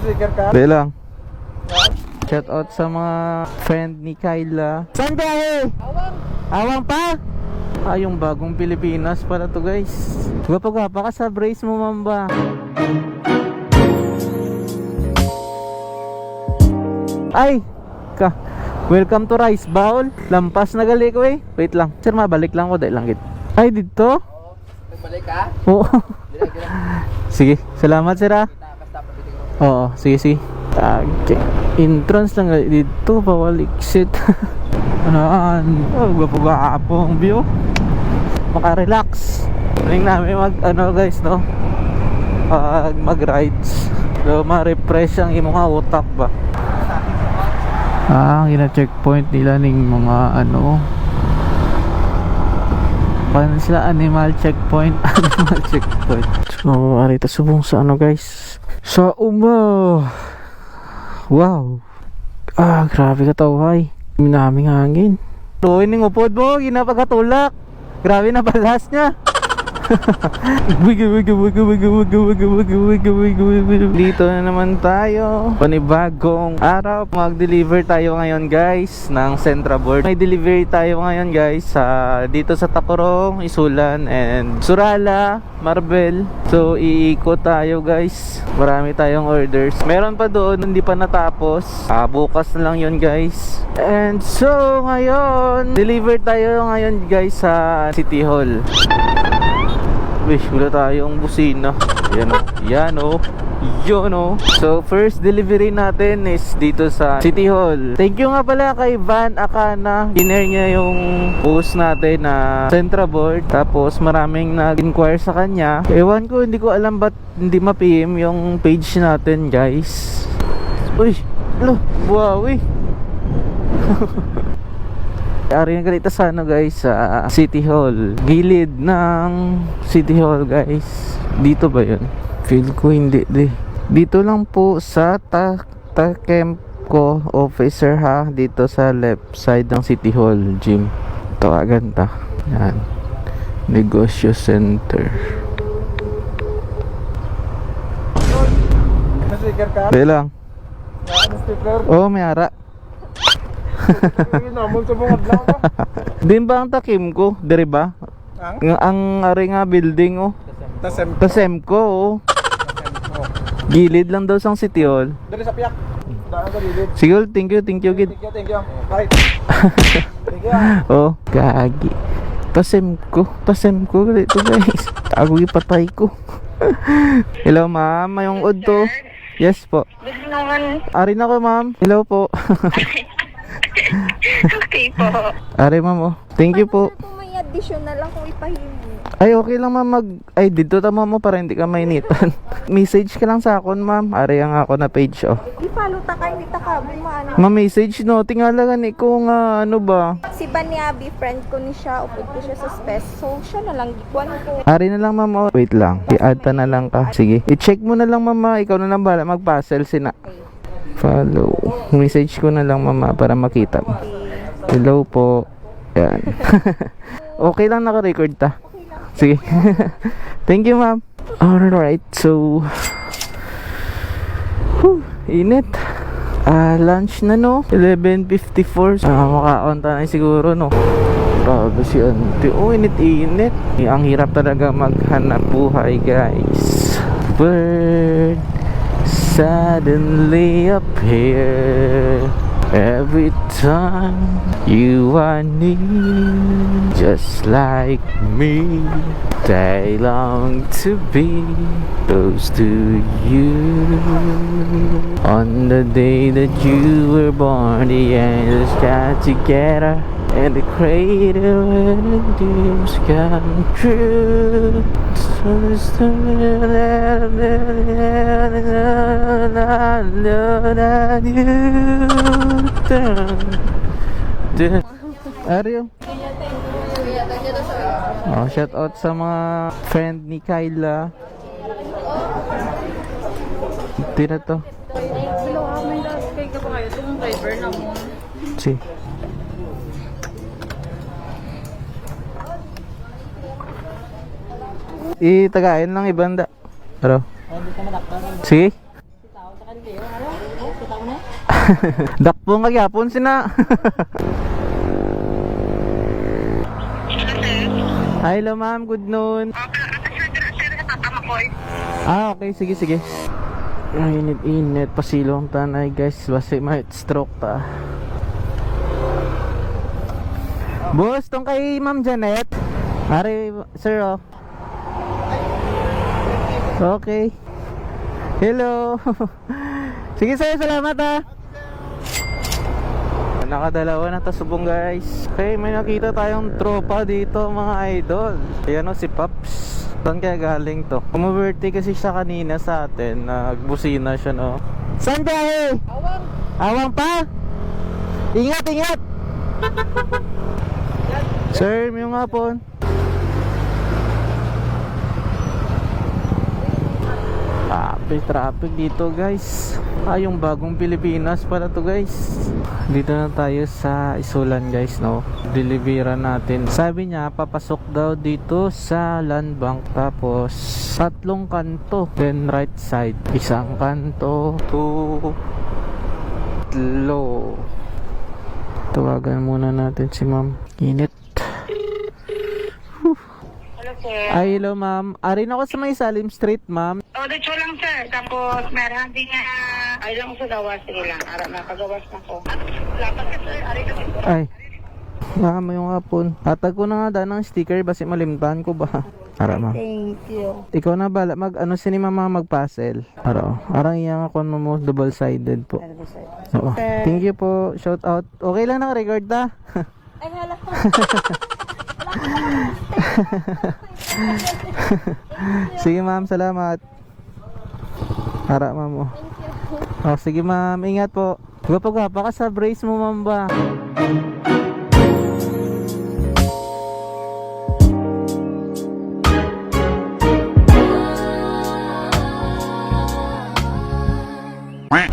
Nasiker ka? Hindi lang. Shout out sa mga friend ni Kyla. Saan biyahe? Awang. Awang pa? Ah, yung bagong Pilipinas pala to guys. Gwapo-gwapa ka sa brace mo, mamba. Ay! Ka. Welcome to Rice Bowl. Lampas na gali ko eh. Wait lang. Sir, mabalik lang ko dahil lang git. Ay, dito? Nagbalik ka? Oo. Dila, dila. sige, salamat sir ah. Kita, basta papitin ko. Oo, sige, sige. Okay. Entrance lang dito, bawal exit. Anaan? Oh, gwapo ga po ang view. Maka-relax. Tingnan namin mag, ano guys, no? Pag mag-rides. So, ma-refresh ang imong utak ba? Ah, ang gina-checkpoint nila ning mga ano Paano sila animal checkpoint? animal checkpoint. So, arita subong sa ano guys? Sa uma. Wow. Ah, grabe ka tawhay. Minaming hangin. Tuloy ning upod mo, ginapagkatulak. Grabe na balas niya. Wiga, wiga, wiga, wiga, wiga, wiga, wiga, wiga, wiga, wiga. Dito na naman tayo. Panibagong araw. Mag-deliver tayo ngayon guys ng Centra Board. May delivery tayo ngayon guys sa dito sa Tacorong, Isulan and Surala, Marbel. So iikot tayo guys. Marami tayong orders. Meron pa doon hindi pa natapos. Ah, bukas na lang 'yon guys. And so ngayon, deliver tayo ngayon guys sa City Hall. Wish, wala tayong busina. Yan o. Yan o. Yun o. So, first delivery natin is dito sa City Hall. Thank you nga pala kay Van Akana. Dinner niya yung post natin na Centra Board. Tapos, maraming nag-inquire sa kanya. Ewan ko, hindi ko alam ba't hindi ma-PM yung page natin, guys. Uy, lo, buwawi. Ari na ganito sa ano guys sa City Hall. Gilid ng City Hall guys. Dito ba 'yun? Feel ko hindi di. Dito lang po sa ta Takemco officer ha dito sa left side ng City Hall gym. Tawagan ta. Yan. Negosyo Center. Nasiker ka? Dahil lang. Sticker? Oh, may ara. Yung namon sa mga adlaw ko. Din ba ang takim ko? Dire ba? Ang? Ang, ang ari nga building oh. Tasem. Tasemco oh. Gilid lang daw sang City Hall. Dari sa piyak. Sige, thank you, thank you, gid. Thank you, thank you. Bye. Thank you. Oh, gagi. Tasemco, Tasemco dito guys. Ako ipatay ko. Hello ma'am, mayong od to. Yes po. Ari na ko ma'am. Hello po. okay po. Ari ma'am oh. Thank you po. Kung may additional lang kung ipahimo. Ay, okay lang ma'am mag... Ay, dito tama mo para hindi ka mainitan. Message ka lang sa akon ma'am. Ari ang ako na page oh. Ipalo ta kay nita ka maano. Ma-message no, tingala ni ko nga ano ba. Si Banyabi friend ko ni siya, upod ko siya sa space. So siya na lang gikuan ko. Ari na lang ma'am. oh. Wait lang. I-add ta na lang ka. Sige. I-check mo na lang mama. Ikaw na lang bala mag-puzzle sina. Follow. Message ko na lang mama para makita mo. Hello po. Yan. okay lang naka-record ta. Sige. Thank you ma'am. Alright. So. Whew, init. Ah, lunch na no. 11.54. Ah, makaon ta na siguro no. Grabe si auntie. Oh, init-init. Ang hirap talaga maghanap buhay, guys. Bird suddenly appear every time you are near, just like me. They long to be close to you. On the day that you were born, the angels got together. And the cradle where the dreams come true. So it's the that I know that you Ariyo. Oh, shout out sa mga friend ni Kyla. Na to. Hello, may dahil kayo ka pa kayo. Itong driver na mo. Si. Itagain lang ibanda. Pero. Sige. Dakpo nga gyapon sina. Hello ma'am. Good noon. Ah, okay. Sige, sige. Ay, init-init. Pasilong tanay, guys. Basi may stroke ta. Boss, tong kay Ma'am Janet. Ari, sir, oh. Okay. Hello. sige, sir. Salamat, ah. Nakadalawa na tasubong guys Okay, may nakita tayong tropa dito mga idol Ayan o si Paps Saan kaya galing to? Umabirthday kasi siya kanina sa atin Nagbusina siya no Saan kaya eh? Awang Awang pa? Ingat, ingat Sir, may nga po Traffic, traffic dito guys. Ah, yung bagong Pilipinas pala to guys. Dito na tayo sa Isulan guys no? Deliveran natin. Sabi niya papasok daw dito sa land bank. Tapos tatlong kanto. Then right side Isang kanto. To Tlo Tawagan muna natin si ma'am. Init Hello, sir. Ay hello ma'am Arin ako sa may Salim Street ma'am O, dito lang, sir. Tapos, meron din nga, ay lang sa gawas. Sige lang, ara na, pagawas na ko. Lapat ka, sir. Ari ka, sir. Ay. Baka mo yung hapon. Atag ko na nga daan ng sticker basi malimtan ko ba. Ara ma. Thank you. Ikaw na bala mag ano si ni mama magpasel. Ara. Arang iya nga kon mo double sided po. Oo. Thank you po. Shout out. Okay lang na record ta. Ay, hala. sige ma'am, salamat. Ara ma'am. Oh. Oh, sige ma'am, ingat po. Gwapo-gwapa ka sa brace mo ma'am ba?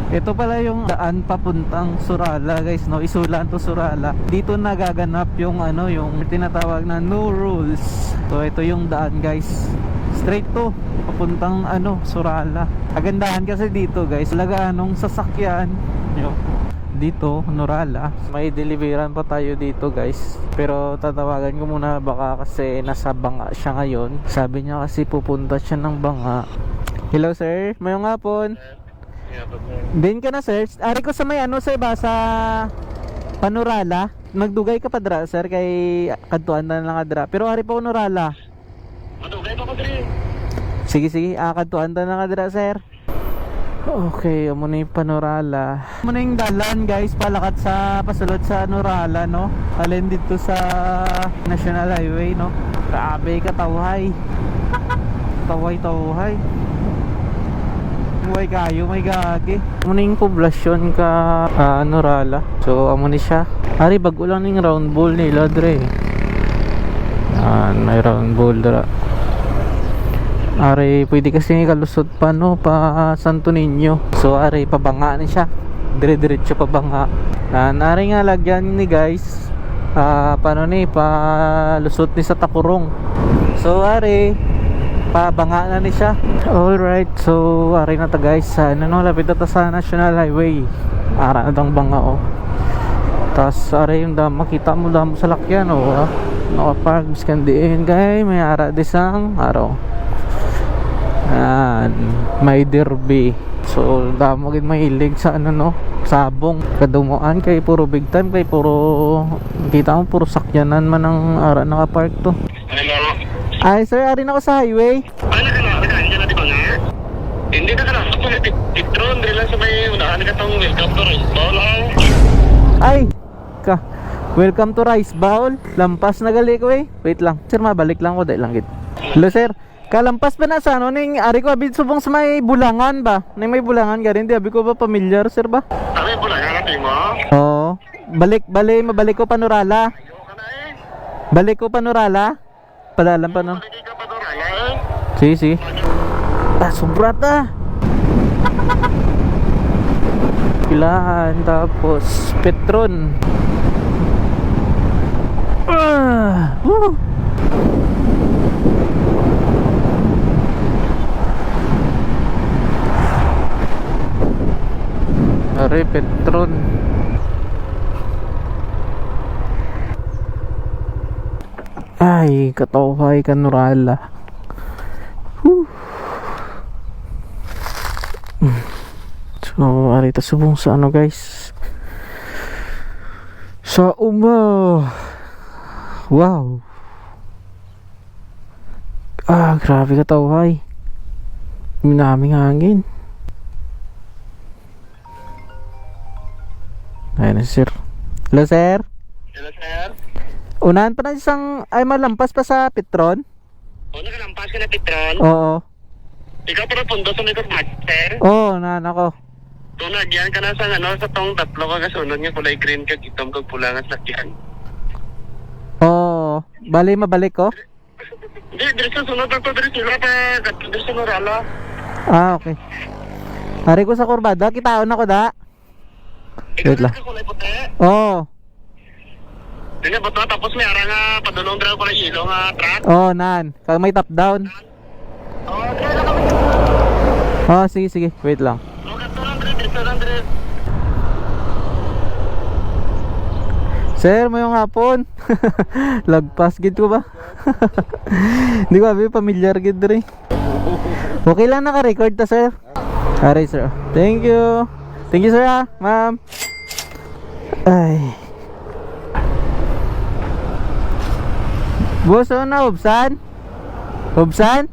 Ito pala yung daan papuntang Surala guys no? Isulan to Surala. Dito nagaganap yung ano yung tinatawag na no rules. So ito yung daan guys. Straight to papuntang ano Surala. Kagandahan kasi dito guys Lagaan nung sasakyan. Yun, dito Norala. May deliveran pa tayo dito guys. Pero tatawagan ko muna baka kasi nasa banga siya ngayon. Sabi niya kasi pupunta siya ng banga. Hello sir. Mayong hapon Din ka na sir. Ari ko sa may ano sir ba sa Panorala. Magdugay ka pa dra sir kay kadtuan na lang adra. Pero ari pa Panorala. Madugay pa ko diri. Sige sige, ah kadtuan na lang adra sir. Okay, amo na yung Panorala. Amo na yung dalan guys, palakat sa pasulod sa Norala no. Alin dito sa National Highway no. Grabe ka tawhay. Tawhay tawhay. Buhay kayo, may gagi. Amo na yung poblasyon ka ah, Norala. So, amo ni siya. Ari, bago lang yung round ball nila, dre. Yan, may round ball dra. Ari, pwede kasi kalusot pa no, pa Santo Niño. So, ari, pabanga ni siya. Dire-diretso pabanga. Yan, ari nga lagyan ni guys. Ah, paano ni, pa lusot ni sa Takurong. So, ari, pabanga na ni siya. Alright, so, ari na ta guys. Sa, ano no, lapit na sa National Highway. Ara na tang banga oh. Tapos, ari yung dam, makita mo dam sa lakyan oh. Ah. Nakapark, biskan diin kay, may ara disang araw. Yan, may derby. So, damo gid mahilig sa ano no, sabong. Kadumuan kay puro big time kay puro kita mo puro sakyanan man ang ara naka-park to. Ay, sir, ari na ako sa highway. Ano ka na? Ano ka na di ba nga? Hindi ka na. Ako na titron. Dili lang sa may unahan ka tong welcome to Rice Bowl. ah. Ay, ka. Welcome to Rice Bowl. Lampas na gali ko eh. Wait lang. Sir, mabalik lang ko dahil lang git. Hello, sir. Kalampas pa na sa ano ning ari ko abid subong sa may bulangan ba? Ning may bulangan garin di abi ko ba familiar sir ba? Po lang nga mo. Oo. Balik, balik, mabalik ko ka na eh. Balik ko panorala. Padalan pa no. Sige, sige. Ah, sobrat ah. Pilahan, tapos Petron. Ah, woo. Are, Petron. Ay, katawhay kanurala. Whew. So, arita subong sa ano guys. Sa uma. Wow. Ah, grabe katawhay. Minaming hangin. Ayun na si sir. Hello sir. Hello, sir. Unahan pa na isang, ay malampas pa sa Petron? O, nakalampas ka na, Petron. Oo. Ikaw para pundo sa mat, sir. Oo, unahan ako. Tunag yan ka na sa ano, sa tong tatlo ka kasunod nga kulay green ka, itom kag pula nga sakyan. Oo. Bali, mabalik ko? Hindi, dito sa sunod ako, dito sila pa, dito sa Norala. Ah, okay. Ari ko sa kurbada, kitaon ako da. Ikaw Wait lang. kulay puti. Oo. Dili ba to? Tapos may ara nga, padulong draw kulay yellow nga truck. Oo, nan. Kag may top down. Oh, dito na kami. Oo, sige, sige. Wait lang. Oh, dito lang, dito, dito lang. Sir, mayong hapon. Lagpas gid ko ba? Hindi ko abi pamilyar gid rin. Okay lang naka-record ta, sir. Aray, sir. Thank you. Thank you, sir, ah, ma'am. Ay. Boss, ano na, Ubsan? Ubsan?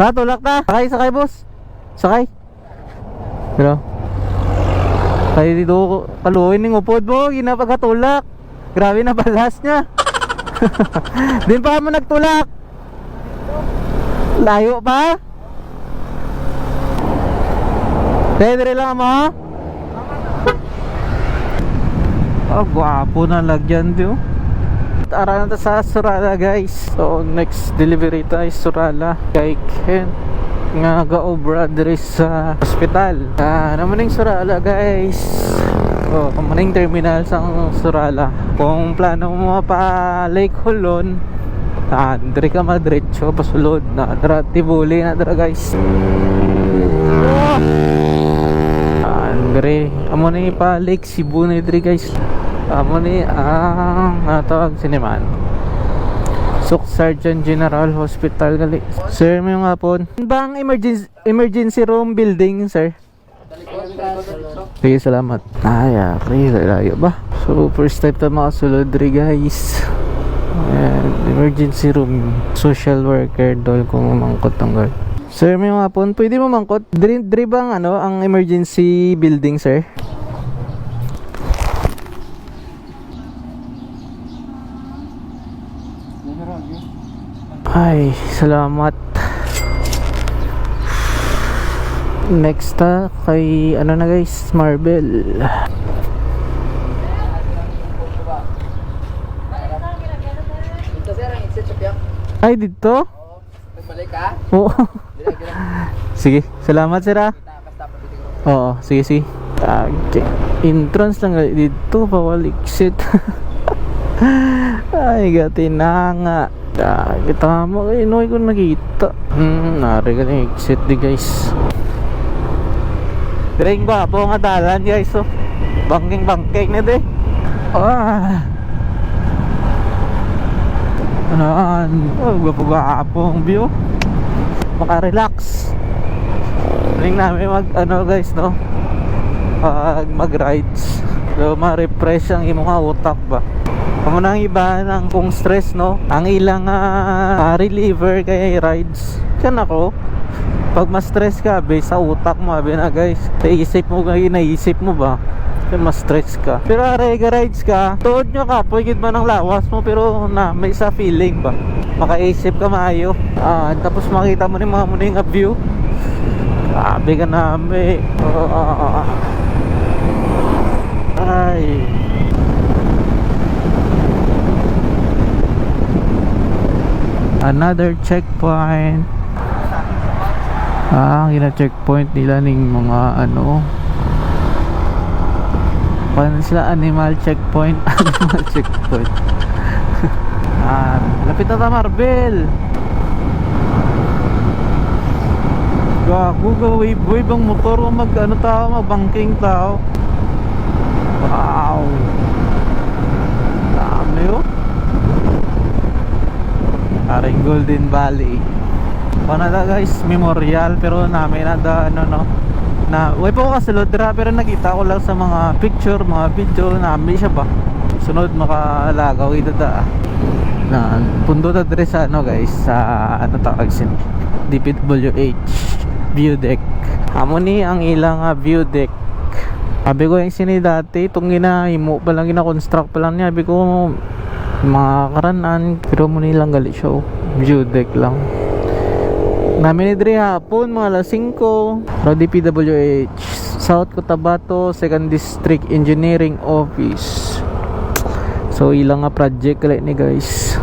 Ta, tulak ta. Sakay, sakay, boss. Sakay. Pero, kaya dito kaluhin ng upod mo, ginapagkatulak. Grabe na balas niya. Din pa mo nagtulak. Layo pa? Pwede rin lang mo? Oh, gwapo na lagyan diyo. Tara na sa Surala guys. So next delivery tayo Surala kay Ken nga gaobra diri sa hospital. Ah, naman yung Surala guys. Oh, kamaning terminal sa Surala. Kung plano mo pa Lake Hulon, ah, diri ka madretso pasulod na dra tibuli na dra guys. Ah, diri amo ni pa Lake Cebu na guys. Amo ni ang natawag siniman. Suk Sergeant General Hospital gali. Sir, may mga hapon. Bang emergency emergency room building, sir? Sige, salamat. Ay, okay. Layo ba? So, first time tayo makasulod rin, guys. Ayan, emergency room. Social worker, dol kung mangkot ang guard. Sir, may mga hapon. Pwede mo mangkot? Dri, dri bang ano, ang emergency building, sir? Ay, salamat. Next ta kay ano na guys, Marvel. Ay, dito? Balik ka? Oo. sige, salamat sir ah. Oo, sige, sige. Okay. Entrance lang dito, bawal exit. Ay, gati na nga. Ah, kita mo, eh, inoy ko nakita. Hmm, nari ka na exit di guys. Ring ba po nga dalan guys, oh. Bangking bangking na di. Ah. Anan, oh, gwapo ang view. Maka-relax. Ring namin mag, ano guys, no? Pag mag-rides. So, ma-refresh ang imong utak ba? Kamo nang iba ng kung stress no? Ang ilang ah, reliever kay rides. Kan ako. Pag ma-stress ka base sa utak mo abi na guys. Naisip mo kay naisip mo ba? Kaya ma-stress ka. Pero aray ka rides ka tuod nyo ka pwede man ang lawas mo pero na may sa feeling ba? Makaisip ka maayo. Ah, tapos makita mo ni mga muning nga view. Grabe ka oh, ah, ah, ah. ay another checkpoint ah gina-checkpoint nila ning mga ano paano sila animal checkpoint animal checkpoint ah lapit na ta Marvel ga wave wave ang motor mag ano tao, magbangking tao. Wow. Dami oh. Aring Golden Valley. Panada guys, memorial pero namin na da ano no na way po ko kasulod dira pero nakita ko lang sa mga picture, mga video namin siya ba. Sunod makalagaw ito da. Na pundo ta dire sa ano guys sa ano tawag sin DPWH view deck. Amo ni ang ilang ah, view deck. Sabi ko yung sini dati itong ginahimo pa lang gina-construct pa lang niya. Sabi ko mga karanan pero mo nilang gali siya oh. deck lang. Namin ni Dre hapon, mga alas 5. Rodi PWH, South Cotabato, 2nd District Engineering Office. So, ilang nga project kala ni guys.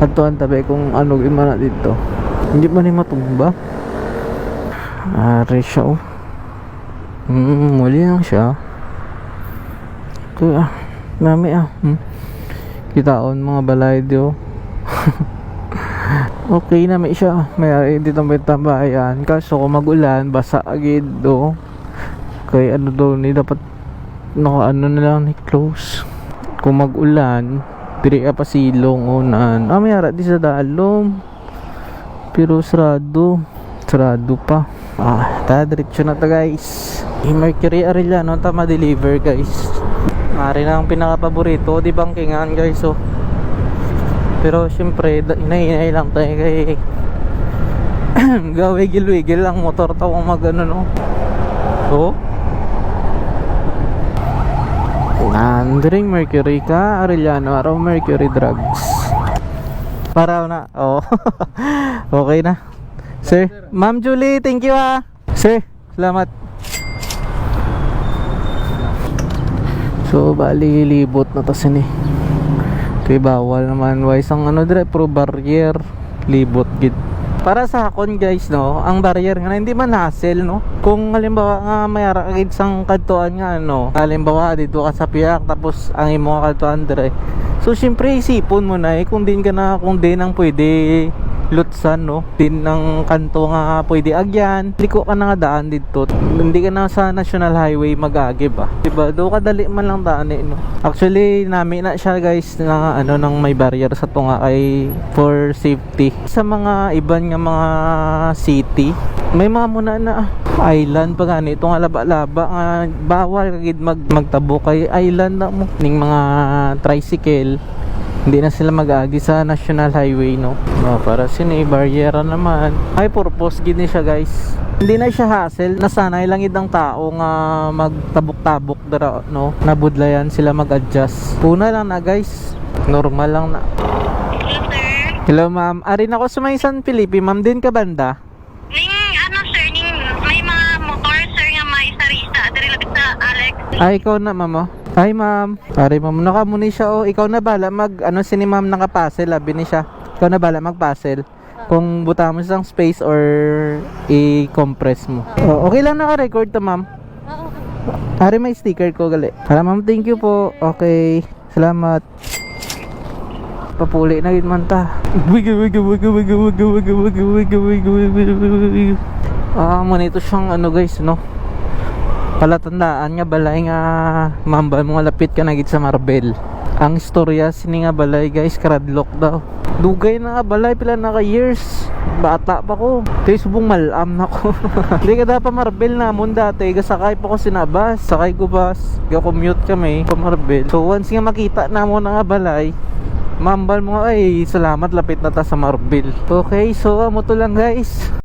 Kantuan tabi kung ano gimana dito. Hindi man ni matumba. Ari siya oh. Hmm, muli lang siya. Ito ah. Nami ah. Hmm. Kitaon mga balay dio. okay na may siya. May dito may tambayan kaso kung magulan basa agad do kay ano daw ni dapat naka ano na lang ni close. Kung magulan diri pa silong unan ah may ara di sa dalom pero sarado. Sarado pa. Ah ta diretso na ta guys. Yung Mercury Arellano ta ma-deliver guys Mari na ang pinaka-paborito di bangkingan guys so pero syempre, inainay lang tayo kay gawigil-wigil lang motor to kung mag ano no. Oh. Nandring Mercury ka, Arellano, araw Mercury Drugs. Para na. Oh. okay na. Sir, Ma'am Julie, thank you ah. Sir, salamat. So, bali libot na to sini. Kay bawal naman wise ang ano dire pro barrier libot gid. Para sa akon guys no, ang barrier nga hindi man hassle no. Kung halimbawa nga mayara ka gid sang kadtuan nga ano, halimbawa dito ka sa piyak tapos ang imo kadtuan dire. So syempre isipon mo na eh kung din ka na kung din ang pwede lutsan no? Din ng kanto nga pwede agyan. Liko ka na nga daan dito. Hindi ka na sa national highway magagib ah. Diba? Do kadali man lang daan eh no? Actually namin na siya guys na ano nang may barrier sa tunga kay for safety. Sa mga iban nga mga city may mga muna na ah, island pa gani itong laba-laba nga bawal kagid mag magtabo kay island na mo. Ning mga tricycle hindi na sila mag-agi sa national highway no? No para sini barriera naman. High purpose gid ni siya guys. Hindi na siya hassle. Nasanay lang idang tao nga magtabok-tabok dara no? Nabudlayan sila mag-adjust. Una lang na guys. Normal lang na. Hello, ma'am. Ari na ako sa may San Felipe ma'am din ka banda? Ano, sir, ning, may mga motor, sir, nga may sarisa. Dari labit sa Alex. ay ikaw na ma'am oh. Hi ma'am. Ari ma'am, nakamuni siya oh. Ikaw na bala mag ano si ni ma'am nakapasel, labi ni siya. Ikaw na bala magpasel. Kung buta mo siyang space or i-compress mo. Oh, okay lang naka-record to ma'am. Ari may sticker ko gali. Para ma'am, thank you po. Okay. Salamat. Papuli na yun man ta. Wiga wiga wiga wiga wiga wiga wiga wiga wiga wiga wiga Ah, mo nito siyang ano guys, no? Palatandaan nga balay nga mambal mo lapit ka na gid sa Marbel ang istorya sini nga balay guys karadlock daw. Dugay na nga balay pila na ka years. Bata pa ko. Tayo subong malam na ko. Hindi ka dapat Marbel na mon dati. Gasakay pa ko sinabas sakay ko bus commute kami pa Marbel so once nga makita na mo na nga balay Mambal mo ay salamat lapit na ta sa Marbel Okay so amo to lang guys